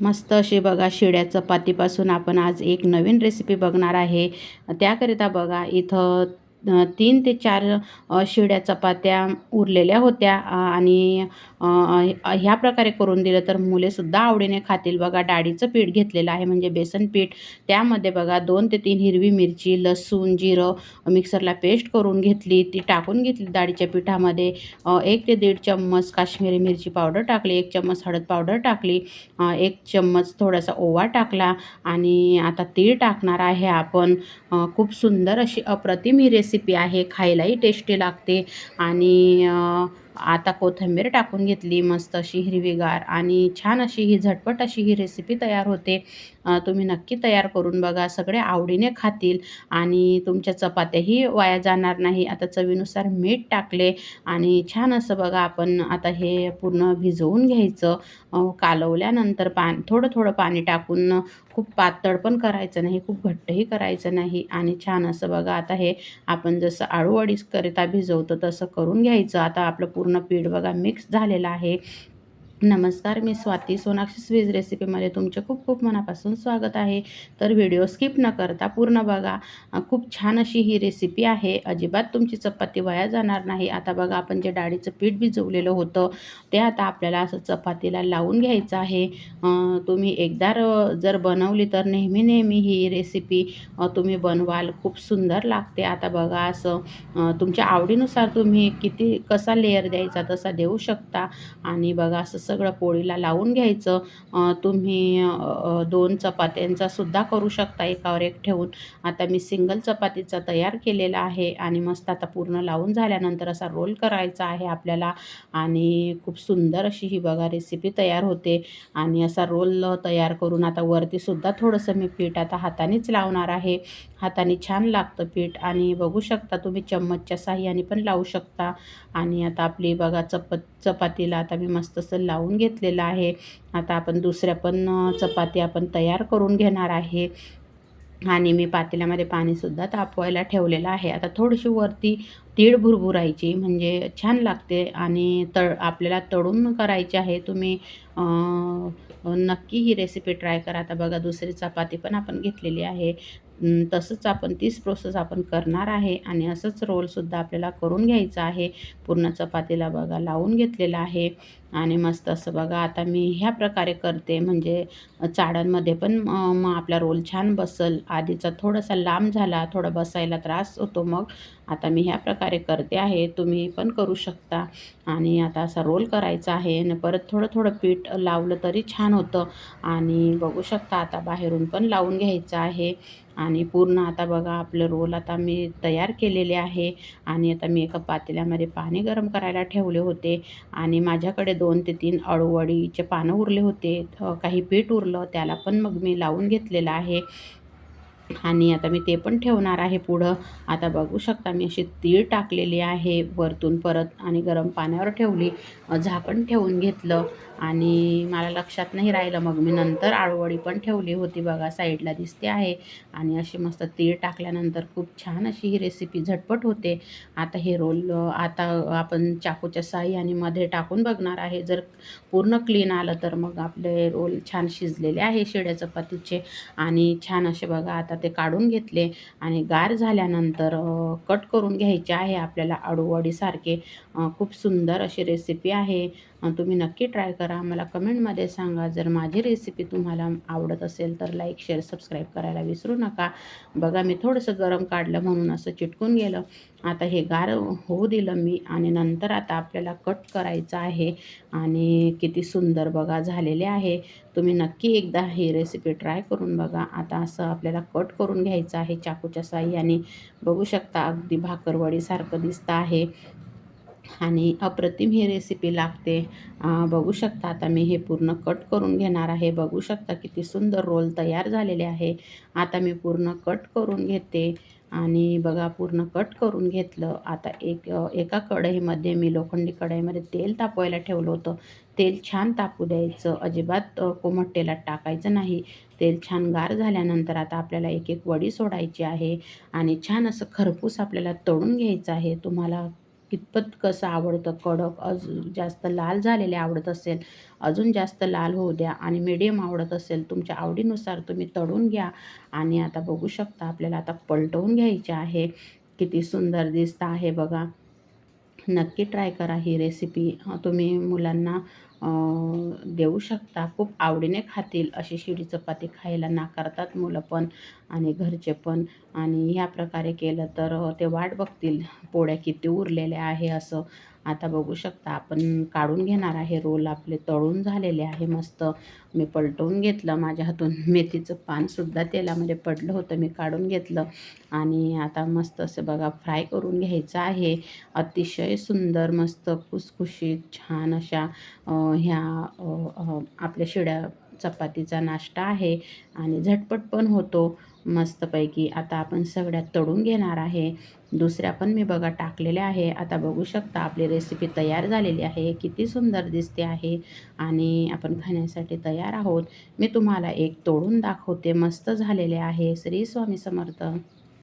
मस्त अशी बघा शिड्या चपातीपासून आपण आज एक नवीन रेसिपी बघणार आहे. त्याकरिता बघा इथं तीन ते चार शिळ्या चपात्या उरलेल्या होत्या. आणि ह्या प्रकारे करून दिलं तर मुलेसुद्धा आवडीने खातील. बघा डाळीचं पीठ घेतलेलं आहे म्हणजे बेसन पीठ. त्यामध्ये बघा दोन ते तीन हिरवी मिरची लसूण जिरं मिक्सरला पेस्ट करून घेतली. ती टाकून घेतली डाळीच्या पिठामध्ये. एक ते दीड चम्मच काश्मीरी मिरची पावडर टाकली. एक चम्मच हळद पावडर टाकली. एक चम्मच थोडासा ओवा टाकला. आणि आता तीळ टाकणार आहे आपण. खूप सुंदर अशी अप्रतिम ही रेसिपी रेसिपी आहे खायलाही टेस्टी लागते. आणि आता कोथिंबीर टाकून घेतली मस्त अशी हिरवीगार आणि छान अशी ही झटपट अशी ही रेसिपी तयार होते. तुम्ही नक्की तयार करून बघा सगळे आवडीने खातील आणि तुमच्या चपात्याही वाया जाणार नाही. आता चवीनुसार मीठ टाकले आणि छान असं बघा आपण आता हे पूर्ण भिजवून घ्यायचं. कालवल्यानंतर पान थोडं थोडं पाणी टाकून खूप पातळ पण करायचं नाही खूप घट्टही करायचं नाही आणि छान असं बघा आता हे आपण जसं आळूवडीकरिता भिजवतो तसं करून घ्यायचं. आता आपलं पूर्ण पूर्ण पीठ बघा मिक्स झालेलं आहे. नमस्कार मी स्वाती सोनाक्षी स्वीज रेसिपीमध्ये तुमचे खूप खूप मनापासून स्वागत आहे. तर व्हिडिओ स्किप न करता पूर्ण बघा. खूप छान अशी ही रेसिपी आहे. अजिबात तुमची चपाती वाया जाणार नाही. आता बघा आपण जे डाळीचं पीठ भिजवलेलं होतं ते आता आपल्याला असं चपातीला लावून घ्यायचं आहे. तुम्ही एकदा जर बनवली तर नेहमी नेहमी ही रेसिपी तुम्ही बनवाल. खूप सुंदर लागते. आता बघा असं तुमच्या आवडीनुसार तुम्ही किती कसा लेअर द्यायचा तसा देऊ शकता. आणि बघा असं सगळं पोळीला लावून घ्यायचं. तुम्ही दोन चपात्यांचा सुद्धा करू शकता एकावर एक ठेवून. आता मी सिंगल चपातीचा तयार केलेला आहे आणि मस्त आता पूर्ण लावून झाल्यानंतर असा रोल करायचा आहे आपल्याला. आणि खूप सुंदर अशी ही बघा रेसिपी तयार होते. आणि असा रोल तयार करून आता वरतीसुद्धा थोडंसं मी पीठ आता हातानेच लावणार आहे. हाताने छान लागतं पीठ आणि बघू शकता तुम्ही चम्मचच्या साह्याने पण लावू शकता. आणि आता आपली बघा चप चपातीला आता मी मस्त असं लावून घेतलेलं आहे. आता आपण दुसऱ्या पण चपाती आपण तयार करून घेणार आहे. आणि मी पातेल्यामध्ये पाणीसुद्धा तापवायला ठेवलेलं आहे. आता थोडीशी वरती तीळ भुरभुरायची म्हणजे छान लागते आणि तळ आपल्याला तळून करायची आहे तुम्ही नक्की ही रेसिपी ट्राय करा. आता बघा दुसरी चपाती पण आपण घेतलेली आहे. तसंच आपण तीच प्रोसेस आपण करणार आहे आणि असंच रोलसुद्धा आपल्याला करून घ्यायचा आहे. पूर्ण चपातीला बघा लावून घेतलेला आहे. आणि मस्त असं बघा आता मी ह्या प्रकारे करते. म्हणजे चाळांमध्ये पण मग आपला रोल छान बसल. आधीचा थोडासा लांब झाला थोडा बसायला त्रास होतो मग. आता मी ह्या प्रकारे करते आहे तुम्ही पण करू शकता. आणि आता असा रोल करायचा आहे आणि परत थोडं थोडं पीठ लावलं तरी छान होतं. आणि बघू शकता आता बाहेरून पण लावून घ्यायचं आहे. आणि पूर्ण आता बघा आपलं रोल आता मी तयार केलेले आहे. आणि आता मी एका पातेल्यामध्ये पाणी गरम करायला ठेवले होते. आणि माझ्याकडे दोन ते तीन अळूवडीचे पानं उरले होते. काही पीठ उरलं त्याला पण मग मी लावून घेतलेलं आहे. आणि आता मी ते पण ठेवणार आहे पुढं. आता बघू शकता मी अशी तीळ टाकलेली आहे वरतून परत आणि गरम पाण्यावर ठेवली. झाकण ठेवून घेतलं आणि मला लक्षात नाही राहिलं. मग मी नंतर आळूवडी पण ठेवली होती बघा साईडला दिसते आहे. आणि अशी मस्त तीळ टाकल्यानंतर खूप छान अशी ही रेसिपी झटपट होते. आता हे रोल आता आपण चाकूच्या साह्याने मध्ये टाकून बघणार आहे. जर पूर्ण क्लीन आलं तर मग आपले रोल छान शिजलेले आहे शिळ्या चपातीचे. आणि छान असे बघा आता ते काढून घेतले आणि गार झाल्यानंतर कट करून घ्यायचे आहे. आपल्याला अळूवडीसारखे खूप सुंदर अशी रेसिपी आहे. तुम्ही नक्की ट्राय करा. मला कमेंटमध्ये सांगा. जर माझी रेसिपी तुम्हाला आवडत असेल तर लाईक शेअर सबस्क्राईब करायला विसरू नका. बघा मी थोडंसं गरम काढलं म्हणून असं चिटकून गेलं. आता हे गार होऊ दिलं मी आणि नंतर आता आपल्याला कट करायचं आहे आणि किती सुंदर बघा झालेले आहे. तुम्ही नक्की एकदा ही रेसिपी ट्राय करून बघा. आता असं आपल्याला कट करून घ्यायचं आहे चाकूच्या साह्याने. बघू शकता अगदी भाकरवडीसारखं दिसतं आहे. आणि अप्रतिम ही रेसिपी लागते. बघू शकता आता मी हे पूर्ण कट करून घेणार आहे. बघू शकता किती सुंदर रोल तयार झालेले आहे. आता मी पूर्ण कट करून घेते आणि बघा पूर्ण कट करून घेतलं. आता एक एका कढईमध्ये मी लोखंडी कढईमध्ये तेल तापवायला ठेवलं होतं. तेल छान तापू द्यायचं. अजिबात कोमट तेलात टाकायचं नाही. तेल छान गार झाल्यानंतर आता आपल्याला एक एक वडी सोडायची आहे आणि छान असं खरपूस आपल्याला तळून घ्यायचं आहे. तुम्हाला कितपत कसं आवडतं? कडक अजून जास्त लाल झालेले आवडत असेल अजून जास्त लाल होऊ द्या आणि मीडियम आवडत असेल तुमच्या आवडीनुसार तुम्ही तळून घ्या आणि आता बघू शकता आपल्याला आता पलटवून घ्यायचे आहे. किती सुंदर दिसतं आहे बघा. नक्की ट्राय करा ही रेसिपी. तुम्ही मुलांना देऊ शकता. खूप आवडीने खातील अशी शिडी चपाती खायला नाकारतात मुलं पण आणि घरचे पण. आणि ह्या प्रकारे केलं तर ते वाट बघतील पोळ्या किती उरलेल्या आहे असं. आता बघू शकता आपण काढून घेणार आहे. रोल आपले तळून झालेले आहे मस्त. मी पलटवून घेतलं माझ्या हातून. मेथीचं पानसुद्धा तेलामध्ये पडलं होतं मी काढून घेतलं. आणि आता मस्त असं बघा फ्राय करून घ्यायचं आहे. अतिशय सुंदर मस्त खुसखुशीत छान अशा ह्या आपल्या शिड्या चपातीचा नाश्ता आहे आणि झटपट पण होतो मस्तपैकी. आता आपण सगळ्यात तळून घेणार आहे. दुसऱ्या पण मी बघा टाकलेल्या आहे. आता बघू शकता आपली रेसिपी तयार झालेली आहे. किती सुंदर दिसते आहे आणि आपण खाण्यासाठी तयार आहोत. मी तुम्हाला एक तोडून दाखवते. मस्त झालेले आहे. श्री स्वामी समर्थ.